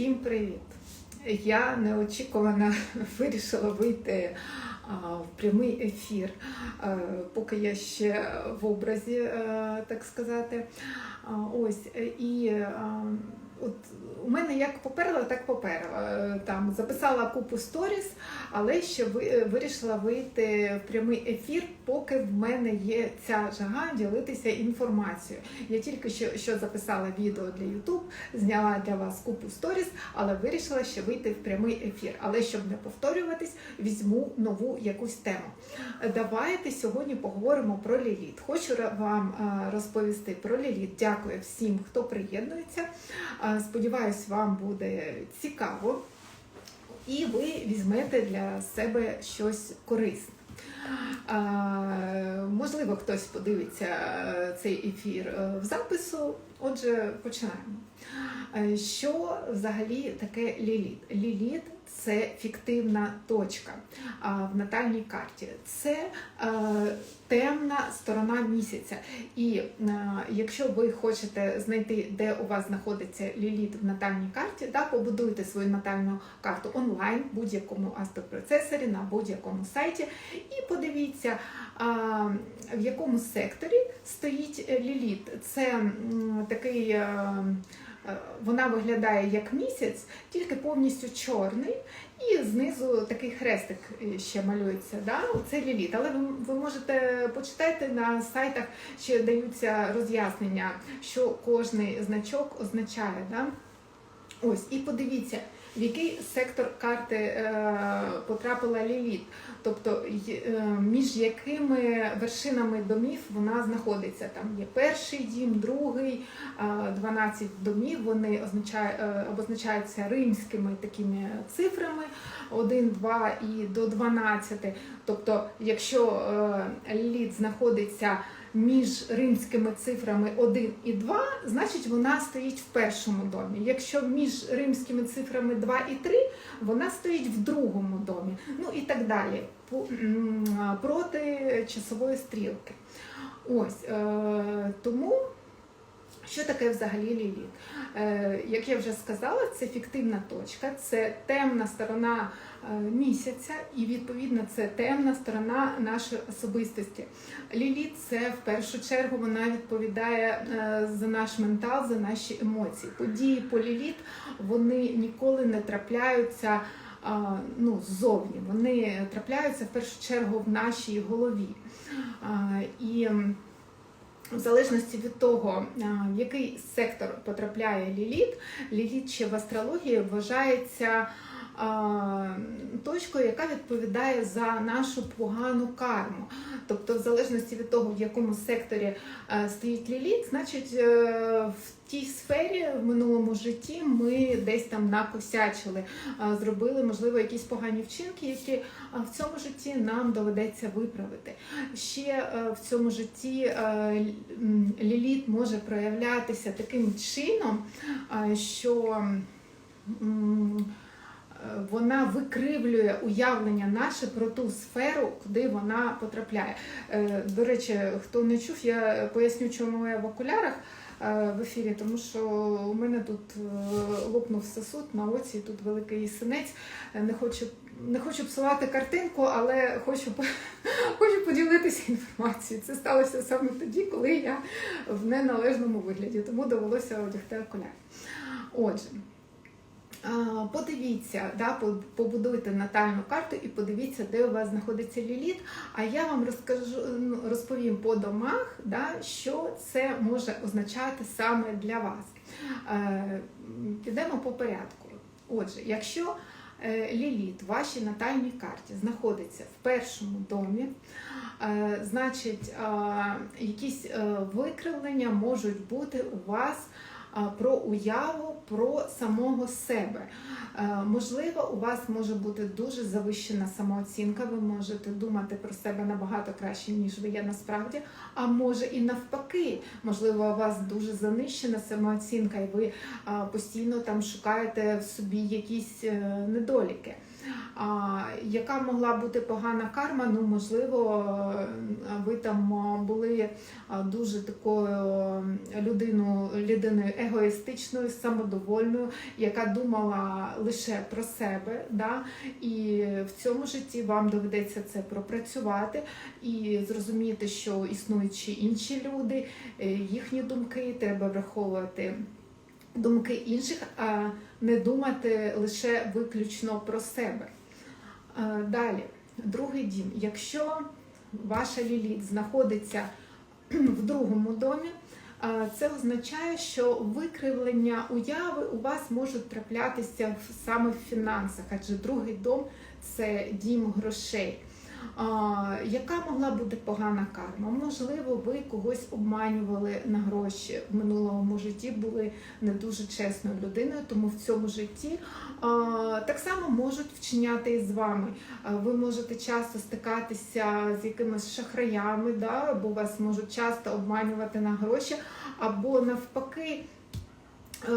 Всім привіт! Я неочікувано вирішила вийти в прямий ефір, поки я ще в образі, е, так сказати. Ось і от у мене як поперла, так поперла. Е, Там записала купу сторіс, але ще ви- вирішила вийти в прямий ефір, поки в мене є ця жага ділитися інформацією. Я тільки що, що записала відео для YouTube, зняла для вас купу сторіс, але вирішила ще вийти в прямий ефір. Але щоб не повторюватись, візьму нову якусь тему. Давайте сьогодні поговоримо про ліліт. Хочу вам е, розповісти про ліліт. Дякую всім, хто приєднується. Е, Сподіваюсь, вам буде цікаво, і ви візьмете для себе щось корисне. Е, Можливо, хтось подивиться е, цей ефір в запису. Отже, починаємо. Що взагалі таке ліліт? Ліліт це фіктивна точка в натальній карті. Це е, темна сторона місяця. І е, якщо ви хочете знайти, де у вас знаходиться ліліт в натальній карті, да, побудуйте свою натальну карту онлайн в будь-якому астропроцесорі, на будь-якому сайті, і подивіться, в якому секторі стоїть е, ліліт. Це такий. Е, Вона виглядає як місяць, тільки повністю чорний, і знизу такий хрестик е, ще малюється. Да? Це ліліт. Але ви, ви можете почитати на сайтах, ще даються роз'яснення, що кожний значок означає. Да? Ось, і подивіться, в який сектор карти е, потрапила ліліт, тобто е, між якими вершинами домів вона знаходиться. Там є перший дім, другий, е, 12 домів. Вони е, обозначаються римськими такими цифрами 1, 2 і до 12. Тобто, якщо лід знаходиться між римськими цифрами 1 і 2, значить вона стоїть в першому домі. Якщо між римськими цифрами 2 і 3, вона стоїть в другому домі. Ну і так далі. Проти часової стрілки. Ось е, тому. Що таке взагалі ліліт? Е, як я вже сказала, це фіктивна точка, це темна сторона е, місяця, і відповідно це темна сторона нашої особистості. Ліліт це в першу чергу вона відповідає е, за наш ментал, за наші емоції. Події по ліліт вони ніколи не трапляються ну, ззовні. Вони трапляються в першу чергу в нашій голові. І в залежності від того, в який сектор потрапляє ліліт, ліліт ще в астрології вважається точкою, яка відповідає за нашу погану карму. Тобто, в залежності від того, в якому секторі е, стоїть ліліт, значить е, в тій сфері в минулому житті ми десь там накосячили, зробили, можливо, якісь погані вчинки, які в цьому житті нам доведеться виправити. Ще е, в цьому житті ліліт може проявлятися таким чином, що вона викривлює уявлення наше про ту сферу, куди вона потрапляє. Е, До речі, хто не чув, я поясню, чому я в окулярах е, в ефірі, тому що у мене тут е, лопнув сосуд на оці, тут великий синець. Не хочу, не хочу псувати картинку, але хочу, хочу поділитися інформацією. Це сталося саме тоді, коли я в неналежному вигляді, тому довелося одягти окуляри. Отже. Подивіться, да, побудуйте натальну карту і подивіться, де у вас знаходиться ліліт. А я вам розкажу, ну, розповім по домах, да, що це може означати саме для вас. Е, Підемо по порядку. Отже, якщо е, ліліт в вашій натальній карті знаходиться в першому домі, е, значить якісь викривлення можуть бути у вас про уяву про самого себе. Е, Можливо, у вас може бути дуже завищена самооцінка, ви можете думати про себе набагато краще, ніж ви є насправді. А може і навпаки, можливо, у вас дуже занищена самооцінка, і ви постійно там шукаєте в собі якісь е, недоліки. А, яка могла бути погана карма? Ну, можливо, е, ви там були дуже такою людиною людиною егоїстичною, самодовольною, яка думала лише про себе. Да? І в цьому житті вам доведеться це пропрацювати і зрозуміти, що існують ще інші люди, е, їхні думки треба враховувати. Думки інших, а не думати лише виключно про себе. Далі, другий дім. Якщо ваша ліліт знаходиться в другому домі, це означає, що викривлення уяви у вас можуть траплятися саме в фінансах, адже другий дом це дім грошей. Яка могла бути погана карма? Можливо, ви когось обманювали на гроші в минулому житті, були не дуже чесною людиною, тому в цьому житті так само можуть вчиняти і з вами. Ви можете часто стикатися з якимись шахраями, да, або вас можуть часто обманювати на гроші, або навпаки. Е,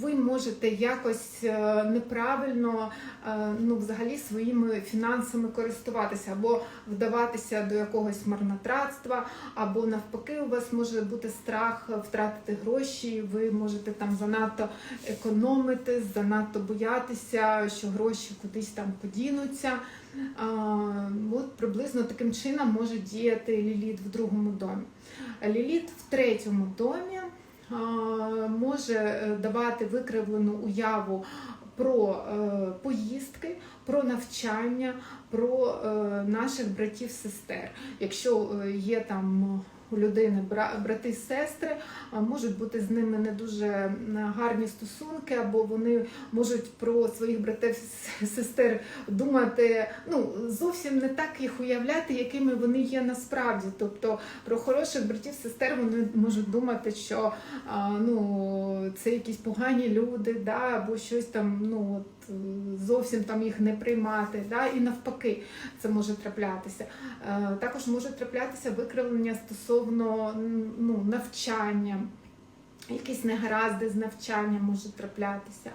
Ви можете якось е, неправильно е, ну, взагалі своїми фінансами користуватися, або вдаватися до якогось марнотратства, або навпаки, у вас може бути страх втратити гроші, ви можете там занадто економити, занадто боятися, що гроші кудись там подінуться. От приблизно таким чином може діяти ліліт в другому домі. Ліліт в третьому домі може е, давати викривлену уяву про е, поїздки, про навчання, про е, наших братів-сестер. Якщо є там у людини бра- брати сестри, а можуть бути з ними не дуже гарні стосунки, або вони можуть про своїх братів сестер думати ну зовсім не так їх уявляти, якими вони є насправді. Тобто про хороших братів сестер вони можуть думати, що ну це якісь погані люди, да, або щось там, ну зовсім там їх не приймати, да, і навпаки, це може траплятися. Е, Також може траплятися викривлення стосовно ну, навчання, якісь негаразди з навчанням можуть траплятися.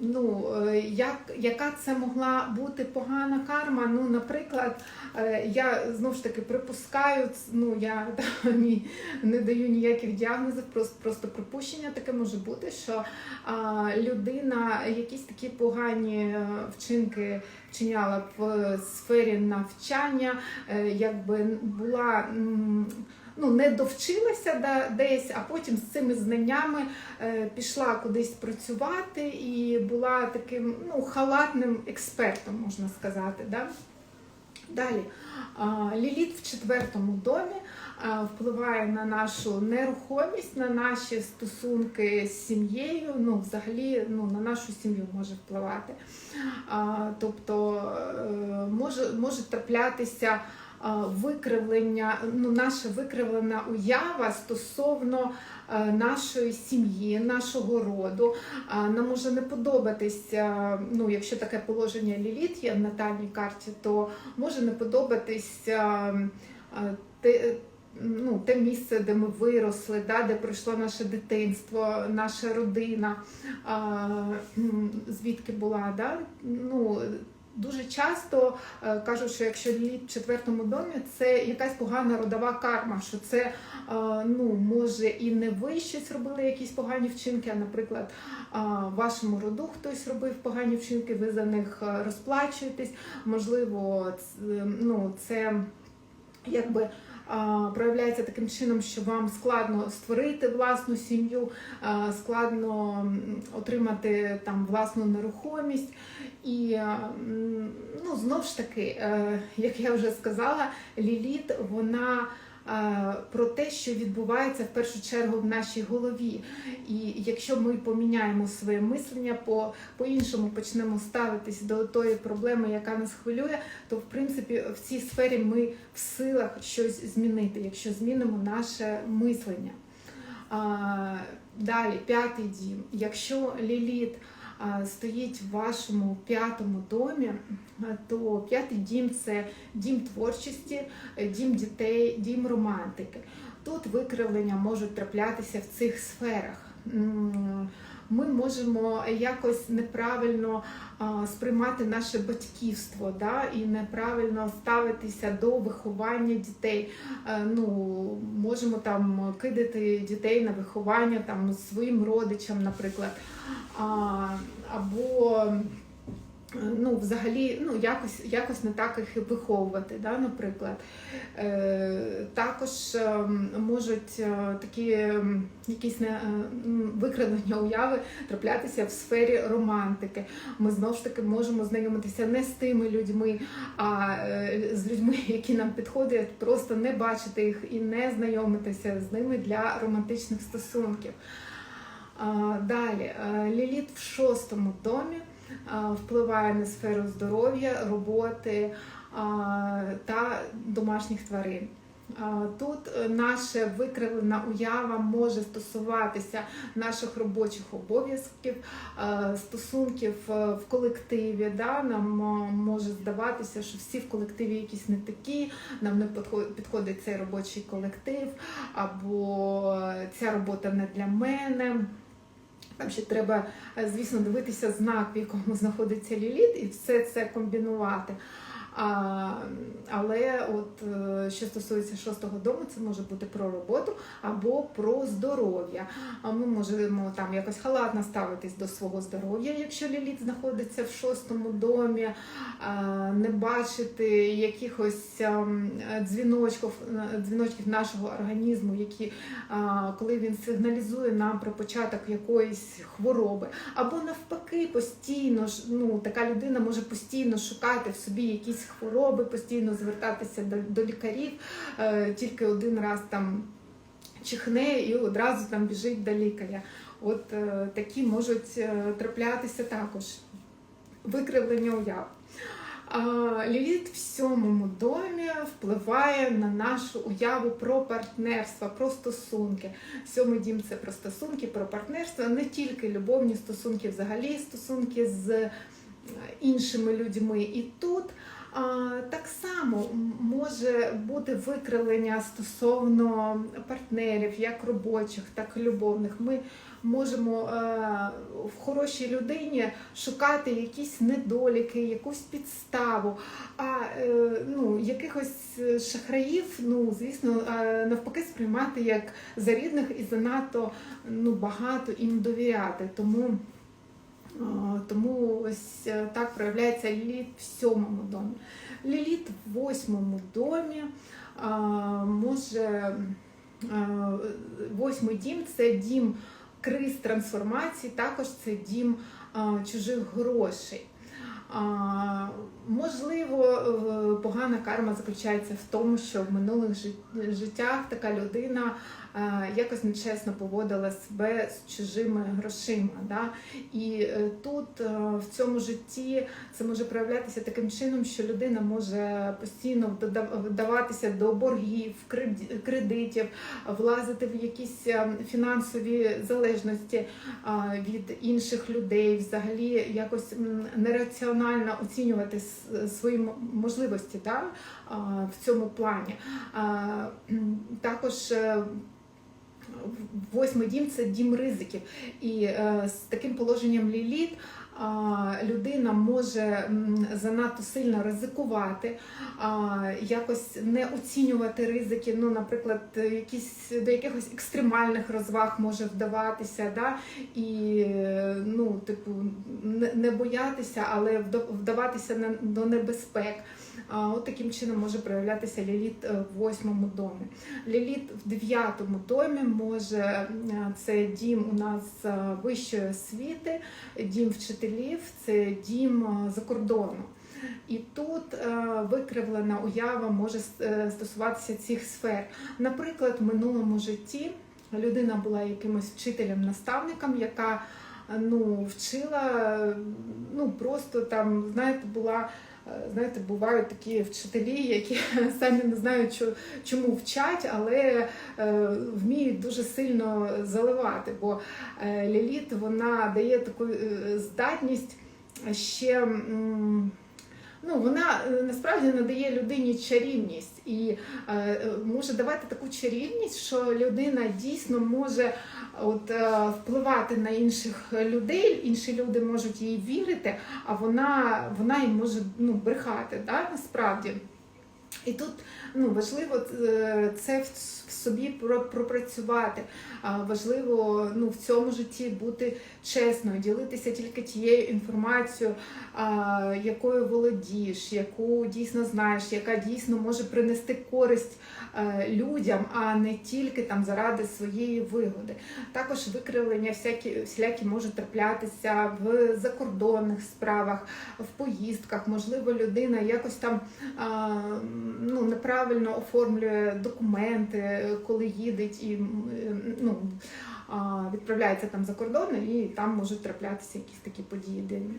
Ну, е, як, яка це могла бути погана карма? Ну, наприклад, е, я знову ж таки припускаю, ну я ні, не даю ніяких діагнозів, просто, просто припущення таке може бути, що а, людина якісь такі погані е, вчинки вчиняла в сфері навчання, якби була. м, Ну, не довчилася десь, а потім з цими знаннями е, пішла кудись працювати і була таким ну, халатним експертом, можна сказати. Да? Далі, Ліліт в четвертому домі впливає на нашу нерухомість, на наші стосунки з сім'єю, ну, взагалі ну, на нашу сім'ю може впливати. Тобто е, може, може траплятися викривлення, ну, наша викривлена уява стосовно е, нашої сім'ї, нашого роду. Нам може не подобатися, ну, якщо таке положення ліліт є в натальній карті, то може не а, те, ну, те місце, де ми виросли, да, де пройшло наше дитинство, наша родина, а, звідки була. Да? Ну, Дуже часто е, кажуть, що якщо літ в четвертому домі, це якась погана родова карма, що це е, ну, може і не ви щось робили, якісь погані вчинки, а, наприклад, е, вашому роду хтось робив погані вчинки, ви за них розплачуєтесь. Можливо, ц- ну, це якби. Проявляється таким чином, що вам складно створити власну сім'ю, складно отримати там власну нерухомість. І ну, знову ж таки, е, як я вже сказала, ліліт вона про те, що відбувається в першу чергу в нашій голові. І якщо ми поміняємо своє мислення, по, по-іншому почнемо ставитись до тої проблеми, яка нас хвилює, то в принципі в цій сфері ми в силах щось змінити, якщо змінимо наше мислення. Далі, п'ятий дім. Якщо ліліт стоїть в вашому п'ятому домі, то п'ятий дім це дім творчості, дім дітей, дім романтики. Тут викривлення можуть траплятися в цих сферах. Ми можемо якось неправильно сприймати наше батьківство, да, і неправильно ставитися до виховання дітей. Е, Ну, можемо там кидати дітей на виховання там своїм родичам, наприклад. Або ну, взагалі ну, якось, якось не так їх виховувати, да, наприклад. Е, також е, можуть е, такі м, якісь не, е, м, уяви траплятися в сфері романтики. Ми знову ж таки можемо знайомитися не з тими людьми, а е, з людьми, які нам підходять, просто не бачити їх і не знайомитися з ними для романтичних стосунків. Далі, е, Ліліт в шостому домі впливає на сферу здоров'я, роботи та домашніх тварин. Тут е, наша викривлена уява може стосуватися наших робочих обов'язків, стосунків е, в колективі. Да? Нам е, може здаватися, що всі в колективі якісь не такі, нам не підхо- підходить цей робочий колектив, або ця робота не для мене. Там ще треба, е, звісно, дивитися знак, в якому знаходиться ліліт, і все це комбінувати. А, але от е, що стосується шостого дому, це може бути про роботу або про здоров'я. А ми можемо там якось халатно ставитись до свого здоров'я, якщо ліліт знаходиться в шостому домі, а, не бачити якихось ем, дзвіночків, е, дзвіночків нашого організму, які а, коли він сигналізує нам про початок якоїсь хвороби, або навпаки, постійно ну така людина може постійно шукати в собі якісь хвороби, постійно звертатися до, до лікарів, е, тільки один раз там чихне і одразу там біжить до лікаря. От е, такі можуть е, траплятися також викривлення уяв. Ліліт в сьомому домі впливає на нашу уяву про партнерство, про стосунки. Сьомий дім це про стосунки, про партнерство, не тільки любовні стосунки, взагалі стосунки з е, іншими людьми. І тут так само може бути викривлення стосовно партнерів, як робочих, так і любовних. Ми можемо е, в хорошій людині шукати якісь недоліки, якусь підставу. А е, ну, якихось е, шахраїв, ну звісно, навпаки, сприймати як за рідних і занадто ну, багато їм довіряти. Тому, тому ось е, так проявляється ліліт в сьомому домі. Ліліт в восьмому домі може. Восьмий дім це дім криз трансформації, також це дім чужих грошей. Можливо, погана карма заключається в тому, що в минулих життях така людина якось нечесно поводила себе з чужими грошима. Да? І е, тут е, в цьому житті це може проявлятися таким чином, що людина може постійно вдаватися до боргів, кред- кредитів, влазити в якісь е, фінансові залежності від інших людей, взагалі якось нераціонально оцінювати с- свої можливості да, в цьому плані. Також е, Восьмий дім це дім ризиків, і е, з таким положенням ліліт людина може занадто сильно ризикувати, якось не оцінювати ризики. Ну, наприклад, якісь до якихось екстремальних розваг може вдаватися, да? і ну, типу, не, боятися, але вда- вдаватися до небезпек. От таким чином може проявлятися ліліт е, в восьмому домі. Ліліт в дев'ятому домі може е, це дім у нас е, вищої освіти, дім вчителів, це дім за кордону. І тут викривлена уява може стосуватися цих сфер. Наприклад, в минулому житті людина була якимось вчителем-наставником, яка ну, вчила, ну просто там, знаєте, була. Е, Знаєте, бувають такі вчителі, які самі не знають, чому вчать, але е, вміють дуже сильно заливати. Бо е, ліліт вона дає таку здатність ще. Ну, вона е, насправді надає людині чарівність і е, може давати таку чарівність, що людина дійсно може от, е, впливати на інших людей, інші люди можуть їй вірити, а вона, вона їм може ну, брехати, да, насправді. І тут ну, важливо е, це в собі про- пропрацювати. Важливо ну, в цьому житті бути чесною, ділитися тільки тією інформацією, якою володієш, яку дійсно знаєш, яка дійсно може принести користь е, людям, а не тільки там заради своєї вигоди. Також викривлення всякі, всілякі можуть траплятися в закордонних справах, в поїздках. Можливо, людина якось там ну, неправильно оформлює документи, коли їдеть і е, ну, відправляється там за кордон, і там можуть траплятися якісь такі події дивні.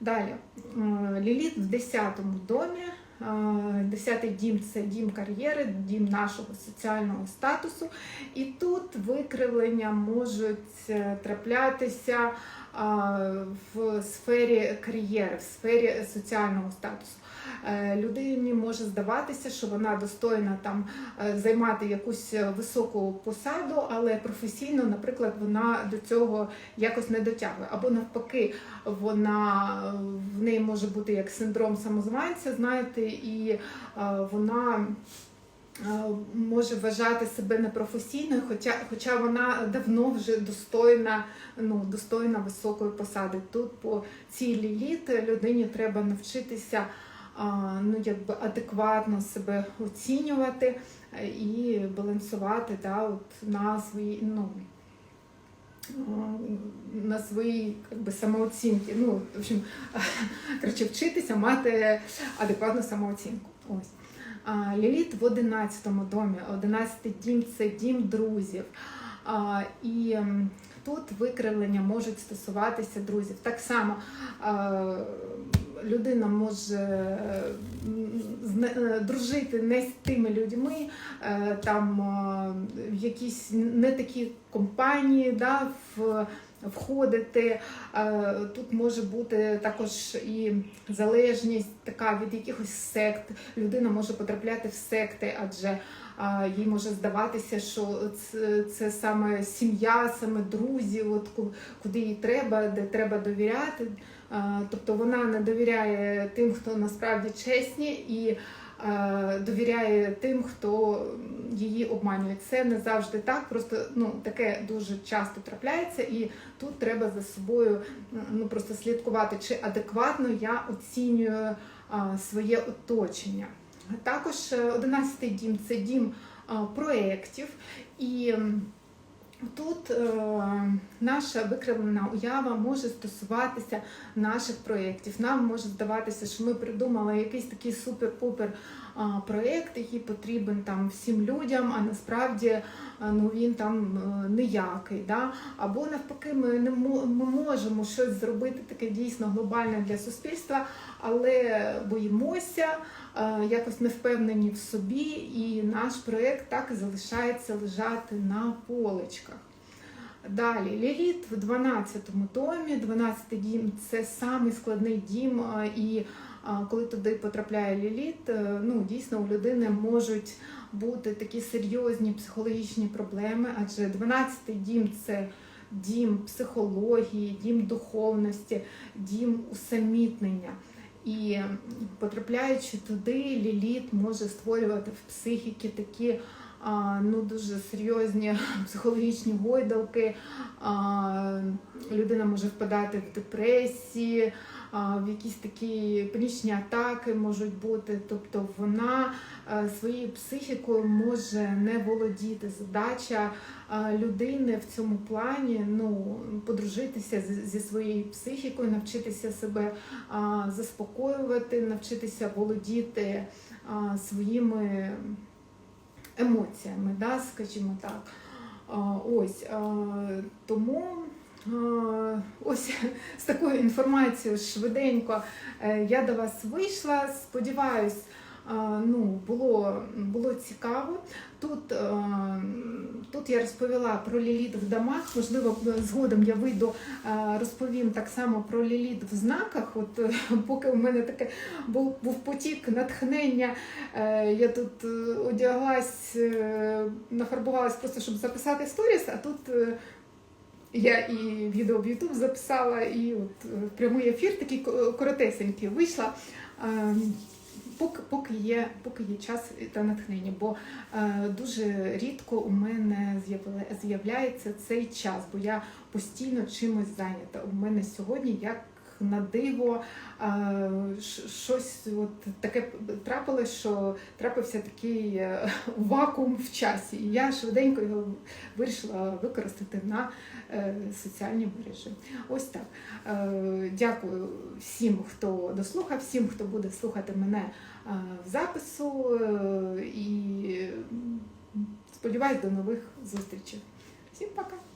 Далі, е, Ліліт в 10-му домі. Е, Десятий дім це дім кар'єри, дім нашого соціального статусу. І тут викривлення можуть траплятися в сфері кар'єри, в сфері соціального статусу. Е, Людині може здаватися, що вона достойна там е, займати якусь високу посаду, але професійно, наприклад, вона до цього якось не дотягує. Або навпаки, вона в неї може бути як синдром самозванця, знаєте, і е, вона. е, Може вважати себе непрофесійною, хоча, хоча вона давно вже достойна, ну, достойна високої посади. Тут по цій ліліт людині треба навчитися ну, якби адекватно себе оцінювати е, і балансувати да, от на свої, ну, на свої как самооцінки. Ну, в общем, коротше, вчитися мати адекватну самооцінку. Ось. Ліліт в 11 домі. 11 дім це дім друзів. А, і тут викривлення можуть стосуватися друзів. Так само а, людина може е, дружити не з тими людьми, е, там е, в якісь не такі компанії, да, входити. Тут може бути також і залежність така від якихось сект. Людина може потрапляти в секти, адже їй може здаватися, що це, це саме сім'я, саме друзі, от куди їй треба, де треба довіряти. А, Тобто вона не довіряє тим, хто насправді чесні, і е, довіряє тим, хто її обманює. Це не завжди так, просто ну таке дуже часто трапляється, і тут треба за собою ну просто слідкувати, чи адекватно я оцінюю своє оточення. Також 11-й дім це дім проєктів. І тут е, наша викривлена уява може стосуватися наших проєктів. Нам може здаватися, що ми придумали якийсь такий супер-пупер проєкт, який потрібен там всім людям, а насправді а, ну, він там е, ніякий. Да? Або навпаки, ми не ми можемо щось зробити таке дійсно глобальне для суспільства, але боїмося, е, якось не впевнені в собі, і наш проєкт так і залишається лежати на поличках. Далі Ліліт в 12-му домі. 12-й дім це самий складний дім, е, і е, коли туди потрапляє Ліліт, е, ну дійсно у людини можуть бути такі серйозні психологічні проблеми, адже 12-й дім це дім психології, дім духовності, дім усамітнення. І потрапляючи туди, Ліліт може створювати в психіки такі ну, дуже серйозні психологічні гойдалки. Людина може впадати в депресії, в якісь такі панічні атаки можуть бути. Тобто вона е, своєю психікою може не володіти. Задача е, людини в цьому плані ну, подружитися зі своєю психікою, навчитися себе заспокоювати, навчитися володіти своїми емоціями, да, скажімо так. Ось тому ось з такою інформацією швиденько е, я до вас вийшла. Сподіваюсь, ну, було, було цікаво. Тут, тут я розповіла про ліліт в домах. Можливо, згодом я вийду, розповім так само про ліліт в знаках. От поки у мене таке був, був потік натхнення, е, я тут е, одяглась, е, нафарбувалась просто, щоб записати сторіс, а тут. Я і відео в YouTube записала, і от прямий ефір такий ко- коротесенький вийшла. Поки, поки, є, поки є час та натхнення, бо е, дуже рідко у мене з'явля- з'являється цей час, бо я постійно чимось зайнята. У мене сьогодні як на диво щось от таке трапилось, що трапився такий е, вакуум в часі. І я швиденько його вирішила використати на е, соціальні мережі. Ось так. Е, Дякую всім, хто дослухав, всім, хто буде слухати мене в запису. І сподіваюсь, до нових зустрічей. Всім пока!